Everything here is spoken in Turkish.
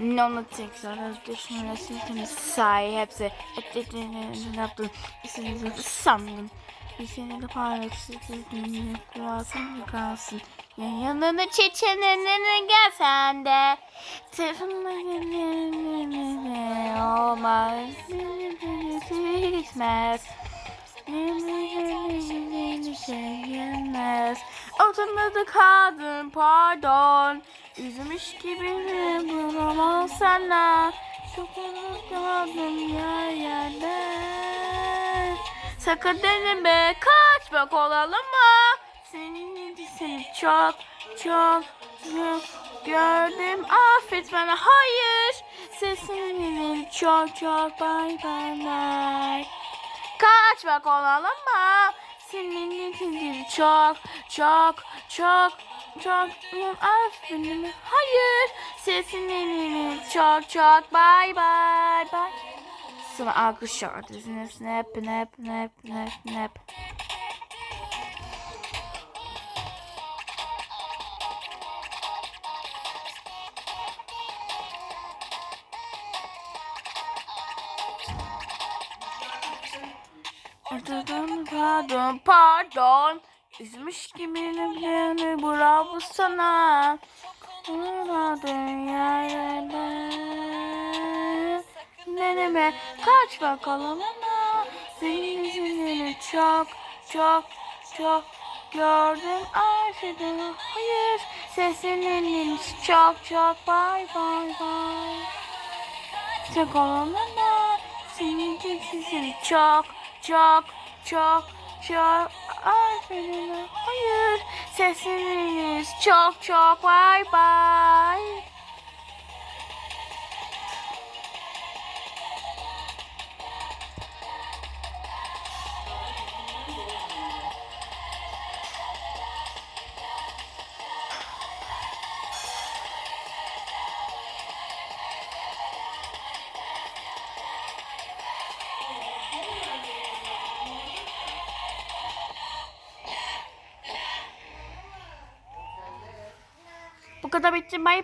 Onu tekrar düşünmesini say hepsi ettiklerini yaptın istediğini sandın bir seni de paylaştın duasın kalsın yan yanına çeçenlerine gel sen de telefonla olmaz gitmez Sevmez Ortamda kaldım pardon. Üzülmüş gibi bulamam sana. Çok unutmadım yer yerde. Sakın deneme kaçmak olalım mı? Senin seni çok çok çok gördüm. Affet bana hayır. Sesini çok çok bay bay bay. Kaçmak olalım mı? Senin için çok çok çok çok affedin. Hayır. Sesinin çok çok bay bay bay. Sonra alkış şarkı. Snap snap snap snap snap Pardon, pardon, pardon. Üzmüş gibi beni bravo sana. Uğradın yerlerde. Neneme kaç bakalım ama. Senin yüzünü çok, çok, çok gördüm. Affedin, hayır. Sesinin çok, çok bay bay bay. Tek olanına senin sesin çok çok çok çok hayır sesiniz. Çok çok bay bay Bu kadar bitti bay bay